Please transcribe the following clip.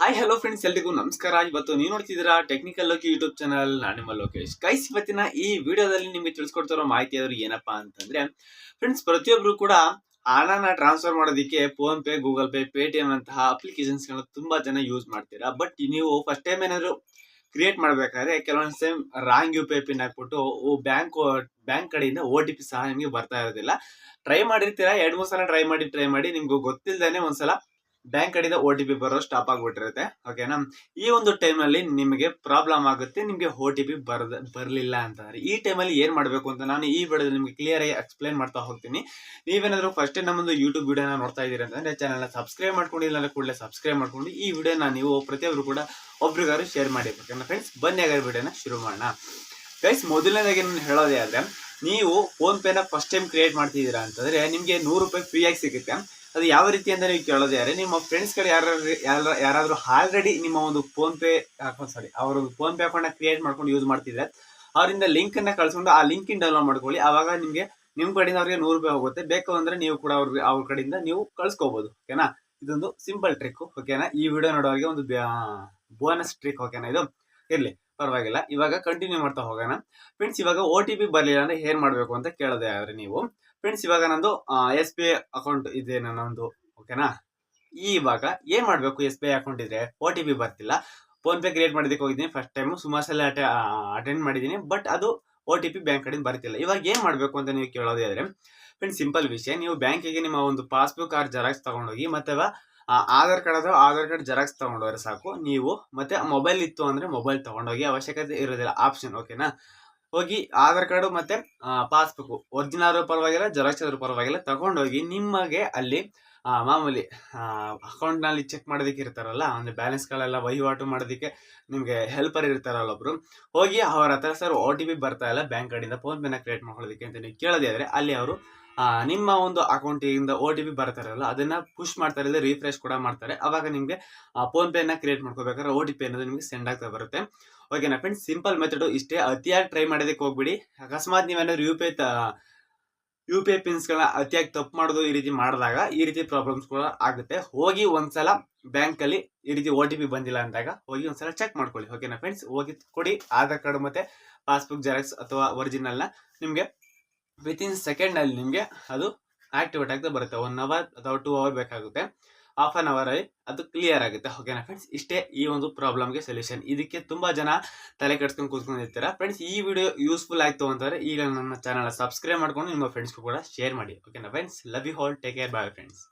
Hi hello friends ಎಲ್ರಿಗೂ ನಮಸ್ಕಾರ. ಇವತ್ತು ನೀವು ನೋಡ್ತಿದ್ದೀರಾ ಟೆಕ್ನಿಕಲ್ ಲೋಕಿ ಯೂಟ್ಯೂಬ್ ಚಾನಲ್ ನಾನು ನಿಮ್ಮ ಲೋಕೇಶ್. ಕೈಸ್ ಇವತ್ತಿನ ಈ ವಿಡಿಯೋದಲ್ಲಿ ನಿಮಗೆ ತಿಳಿಸ್ಕೊಡ್ತಿರೋ ಮಾಹಿತಿ ಆದ್ರೂ ಏನಪ್ಪಾ ಅಂತಂದ್ರೆ ಫ್ರೆಂಡ್ಸ್ ಪ್ರತಿಯೊಬ್ಬರು ಕೂಡ ಹಣನ ಟ್ರಾನ್ಸ್ಫರ್ ಮಾಡೋದಕ್ಕೆ PhonePe Google Pay Paytm ಅಂತಹ ಅಪ್ಲಿಕೇಶನ್ಸ್ ಗಳನ್ನ ತುಂಬಾ ಜನ ಯೂಸ್ ಮಾಡ್ತೀರಾ. ಬಟ್ ನೀವು ಫಸ್ಟ್ ಟೈಮ್ ಏನಾದ್ರು ಕ್ರಿಯೇಟ್ ಮಾಡ್ಬೇಕಾದ್ರೆ ಕೆಲವೊಂದು same wrong U P pin ಹಾಕ್ಬಿಟ್ಟು ಬ್ಯಾಂಕ್ ಬ್ಯಾಂಕ್ ಕಡೆಯಿಂದ ಓ ಟಿ ಪಿ ಸಹ ನಿಮಗೆ ಬರ್ತಾ ಇರೋದಿಲ್ಲ. ಟ್ರೈ ಮಾಡಿರ್ತೀರಾ? ಎರಡು ಮೂರು ಸಲ ಟ್ರೈ ಮಾಡಿ ಟ್ರೈ ಮಾಡಿ. ನಿಮ್ಗೆ ಗೊತ್ತಿಲ್ಲದೇನೆ ಒಂದ್ಸಲ ಬ್ಯಾಂಕ್ ಕಡೆಯಿಂದ ಓ ಟಿ ಪಿ ಬರೋ ಸ್ಟಾಪ್ ಆಗ್ಬಿಟ್ಟಿರುತ್ತೆ. ಓಕೆನಾ ಈ ಒಂದು ಟೈಮಲ್ಲಿ ನಿಮಗೆ ಪ್ರಾಬ್ಲಮ್ ಆಗುತ್ತೆ. ನಿಮಗೆ ಓ ಟಿ ಪಿ ಬರದ, ಬರಲಿಲ್ಲ ಅಂತಂದ್ರೆ ಈ ಟೈಮಲ್ಲಿ ಏನು ಮಾಡಬೇಕು ಅಂತ ನಾನು ಈ ವಿಡಿಯೋದಲ್ಲಿ ನಿಮಗೆ ಕ್ಲಿಯರ್ ಆಗಿ ಎಕ್ಸ್ಪ್ಲೈನ್ ಮಾಡ್ತಾ ಹೋಗ್ತೀನಿ. ನೀವೇನಾದರೂ ಫಸ್ಟ್ ನಮ್ಮೊಂದು ಯೂಟ್ಯೂಬ್ ವಿಡಿಯೋನ ನೋಡ್ತಾ ಇದ್ದೀರಾ ಅಂತಂದರೆ ಚಾನಲ್ನ ಸಬ್ಸ್ಕ್ರೈಬ್ ಮಾಡ್ಕೊಂಡಿಲ್ಲ ಅಂದರೆ ಕೂಡಲೇ ಸಬ್ಸ್ಕ್ರೈಬ್ ಮಾಡ್ಕೊಂಡು ಈ ವಿಡಿಯೋನ ನೀವು ಪ್ರತಿಯೊಬ್ಬರು ಕೂಡ ಒಬ್ರಿಗಾರು ಶೇರ್ ಮಾಡಿ. ಓಕೆನಾ ಫ್ರೆಂಡ್ಸ್ ಬನ್ನಿ ಆಗ ವಿಡಿಯೋನ ಶುರು ಮಾಡೋಣ. ಫ್ರೆಂಡ್ಸ್ ಮೊದಲನೇದಾಗಿ ನಾನು ಹೇಳೋದೇ ಆದರೆ, ನೀವು ಫೋನ್ಪೇನ ಫಸ್ಟ್ ಟೈಮ್ ಕ್ರಿಯೇಟ್ ಮಾಡ್ತಿದ್ದೀರಾ ಅಂತಂದರೆ ನಿಮಗೆ ನೂರು ರೂಪಾಯಿ ಫ್ರೀಯಾಗಿ ಸಿಗುತ್ತೆ. ಅದು ಯಾವ ರೀತಿ ಅಂತ ನೀವು ಕೇಳೋದು ಯಾರೇ, ನಿಮ್ಮ ಕಡೆ ಯಾರು ಯಾರಾದರೂ ಆಲ್ರೆಡಿ ನಿಮ್ಮ ಒಂದು ಫೋನ್ ಪೇ ಅಕೌಂಟ್ ಸಾರಿ ಅವರ ಫೋನ್ ಪೇ ಅಕೌಂಟ್ನ ಕ್ರಿಯೇಟ್ ಮಾಡ್ಕೊಂಡು ಯೂಸ್ ಮಾಡ್ತಿದ್ರೆ, ಅವರಿಂದ ಲಿಂಕ್ ಅನ್ನ ಕಳ್ಸ್ಕೊಂಡು ಆ ಲಿಂಕ್ ಡೌನ್ಲೋಡ್ ಮಾಡ್ಕೊಳ್ಳಿ. ಅವಾಗ ನಿಮಗೆ ನಿಮ್ಮ ಕಡೆಯಿಂದ ಅವ್ರಿಗೆ ನೂರು ರೂಪಾಯಿ ಹೋಗುತ್ತೆ. ಬೇಕು ಅಂದ್ರೆ ನೀವು ಕೂಡ ಅವ್ರಿಗೆ ಅವ್ರ ಕಡೆಯಿಂದ ನೀವು ಕಳ್ಸ್ಕೋಬಹುದು ಓಕೆನಾ ಇದೊಂದು ಸಿಂಪಲ್ ಟ್ರಿಕ್ ಓಕೆನಾ ಈ ವಿಡಿಯೋ ನೋಡೋರಿಗೆ ಒಂದು ಬೋನಸ್ ಟ್ರಿಕ್ ಓಕೆನಾ ಇದು? ಇರ್ಲಿ. ಪರವಾಗಿಲ್ಲ. ಇವಾಗ ಕಂಟಿನ್ಯೂ ಮಾಡ್ತಾ ಹೋಗೋಣ. ಫ್ರೆಂಡ್ಸ್ ಇವಾಗ ಓ ಟಿ ಪಿ ಬರಲಿಲ್ಲ ಅಂದ್ರೆ ಏನ್ ಮಾಡ್ಬೇಕು ಅಂತ ಕೇಳೋದೇ ಆದ್ರೆ ನೀವು. ಫ್ರೆಂಡ್ಸ್ ಇವಾಗ ನಂದು ಎಸ್ ಬಿ ಐ ಅಕೌಂಟ್ ಇದೆ ನನ್ನೊಂದು ಓಕೆನಾ ಇವಾಗ ಏನ್ ಮಾಡ್ಬೇಕು ಎಸ್ ಬಿ ಐ ಅಕೌಂಟ್ ಇದ್ರೆ? ಓ ಟಿ ಪಿ ಬರ್ತಿಲ್ಲ. ಫೋನ್ ಪೇ ಕ್ರಿಯೇಟ್ ಮಾಡೋದಕ್ಕೆ ಹೋಗಿದ್ದೀನಿ. ಫಸ್ಟ್ ಟೈಮ್ ಸುಮಾರು ಸಲ ಅಟೆಂಡ್ ಮಾಡಿದ್ದೀನಿ. ಬಟ್ ಅದು ಓ ಟಿ ಪಿ ಬ್ಯಾಂಕ್ ಕಡೆಯಿಂದ ಬರ್ತಿಲ್ಲ. ಇವಾಗ ಏನ್ ಮಾಡ್ಬೇಕು ಅಂತ ನೀವು ಕೇಳೋದೇ ಆದ್ರೆ ಫ್ರೆಂಡ್ಸ್ ಸಿಂಪಲ್ ವಿಷಯ. ನೀವು ಬ್ಯಾಂಕಿಗೆ ನಿಮ್ಮ ಒಂದು ಪಾಸ್ಬುಕ್ ಆರ್ ಜೆರಾಕ್ಸ್ ತಗೊಂಡೋಗಿ ಮತ್ತೆ ಆಧಾರ್ ಕಾರ್ಡ್ ಅಥವಾ ಆಧಾರ್ ಕಾರ್ಡ್ ಜೆರಾಕ್ಸ್ ತಗೊಂಡೋದ್ರೆ ಸಾಕು. ನೀವು ಮತ್ತೆ ಮೊಬೈಲ್ ಇತ್ತು ಅಂದ್ರೆ ಮೊಬೈಲ್ ತಗೊಂಡೋಗಿ ಅವಶ್ಯಕತೆ ಇರೋದಿಲ್ಲ ಆಪ್ಷನ್ ಓಕೆನಾ ಹೋಗಿ ಆಧಾರ್ ಕಾರ್ಡು ಮತ್ತೆ ಪಾಸ್ಬುಕ್ ಒರಿಜಿನಲ್ ಪರವಾಗಿಲ್ಲ ಜೆರಾಕ್ಸ್ ಪರವಾಗಿಲ್ಲ ತಗೊಂಡೋಗಿ ನಿಮಗೆ ಅಲ್ಲಿ ಆ, ಮಾಮೂಲಿ ಅಕೌಂಟ್ನಲ್ಲಿ ಚೆಕ್ ಮಾಡೋದಕ್ಕೆ ಇರ್ತಾರಲ್ಲ, ಅಂದರೆ ಬ್ಯಾಲೆನ್ಸ್ಗಳೆಲ್ಲ ವಹಿವಾಟು ಮಾಡೋದಕ್ಕೆ ನಿಮಗೆ ಹೆಲ್ಪರ್ ಇರ್ತಾರಲ್ಲ ಒಬ್ಬರು ಹೋಗಿ ಅವರ ಹತ್ರ ಸರ್ ಓ ಟಿ ಪಿ ಬರ್ತಾ ಇಲ್ಲ ಬ್ಯಾಂಕ್ ಕಡೆಯಿಂದ ಫೋನ್ಪೇನ ಕ್ರಿಯೇಟ್ ಮಾಡ್ಕೊಳ್ಳೋದಕ್ಕೆ ಅಂತ ನೀವು ಕೇಳೋದೇ ಆದ್ರೆ ಅಲ್ಲಿ ಅವರು ನಿಮ್ಮ ಒಂದು ಅಕೌಂಟಿಂದ ಓ ಟಿ ಪಿ ಬರ್ತಾರಲ್ಲ, ಅದನ್ನು ಪುಷ್ ಮಾಡ್ತಾರೆ, ಇಲ್ಲ ರಿಫ್ರೆಶ್ ಕೂಡ ಮಾಡ್ತಾರೆ. ಅವಾಗ ನಿಮಗೆ ಫೋನ್ಪೇನ ಕ್ರಿಯೇಟ್ ಮಾಡ್ಕೋಬೇಕಾದ್ರೆ ಓ ಟಿ ಪಿ ಅನ್ನೋದು ನಿಮಗೆ ಸೆಂಡ್ ಆಗ್ತಾ ಬರುತ್ತೆ. ಓಕೆನಾ ಫ್ರೆಂಡ್ಸ್ ಸಿಂಪಲ್ ಮೆಥಡು ಇಷ್ಟೇ. ಅತಿಯಾಗಿ ಟ್ರೈ ಮಾಡೋದಕ್ಕೆ ಹೋಗ್ಬಿಡಿ. ಅಕಸ್ಮಾತ್ ನೀವೇನಾದ್ರು U P I U P I ಪಿನ್ಸ್ಗಳನ್ನ ಅತಿಯಾಗಿ ತಪ್ಪು ಮಾಡೋದು ಈ ರೀತಿ ಮಾಡಿದಾಗ ಈ ರೀತಿ ಪ್ರಾಬ್ಲಮ್ಸ್ ಕೂಡ ಆಗುತ್ತೆ. ಹೋಗಿ ಒಂದ್ಸಲ ಬ್ಯಾಂಕ್ ಅಲ್ಲಿ ಈ ರೀತಿ ಒ ಟಿ ಪಿ ಬಂದಿಲ್ಲ ಅಂದಾಗ ಹೋಗಿ ಒಂದ್ಸಲ ಚೆಕ್ ಮಾಡ್ಕೊಳ್ಳಿ. ಓಕೆನಾ ಫ್ರೆಂಡ್ಸ್ ಹೋಗಿ ಕೊಡಿ. ಆಧಾರ್ ಕಾರ್ಡ್ ಮತ್ತೆ ಪಾಸ್ಬುಕ್ ಜೆರಾಕ್ಸ್ ಅಥವಾ ಒರಿಜಿನಲ್ನ ನಿಮಗೆ ವಿತಿನ್ ಸೆಕೆಂಡ್ ಅಲ್ಲಿ ನಿಮಗೆ ಅದು ಆಕ್ಟಿವೇಟ್ ಆಗ್ತಾ ಬರುತ್ತೆ. ಒನ್ ಅವರ್ ಅಥವಾ ಟೂ ಅವರ್ ಬೇಕಾಗುತ್ತೆ. ಹಾಫ್ ಅನ್ ಅವರ್ ಅದು ಕ್ಲಿಯರ್ ಆಗುತ್ತೆ. ಓಕೆನಾ ಫ್ರೆಂಡ್ಸ್ ಇಷ್ಟೇ ಈ ಒಂದು ಪ್ರಾಬ್ಲಮ್ಗೆ ಸೊಲ್ಯೂಷನ್ ಇದಕ್ಕೆ ತುಂಬಾ ಜನ ತಲೆ ಕೆಡ್ಸ್ಕೊಂಡು ಕೂತ್ಕೊಂಡಿರ್ತೀರಾ ಫ್ರೆಂಡ್ಸ್ ಈ ವಿಡಿಯೋ ಯೂಸ್ಫುಲ್ ಆಯ್ತು ಅಂತಂದ್ರೆ ಈಗ ನನ್ನ ಚಾನಲ್ ಸಬ್ಸ್ಕ್ರೈಬ್ ಮಾಡ್ಕೊಂಡು ನಿಮ್ಮ ಫ್ರೆಂಡ್ಸ್ಗೂ ಕೂಡ ಶೇರ್ ಮಾಡಿ. ಓಕೆನಾ friends love you all take care bye friends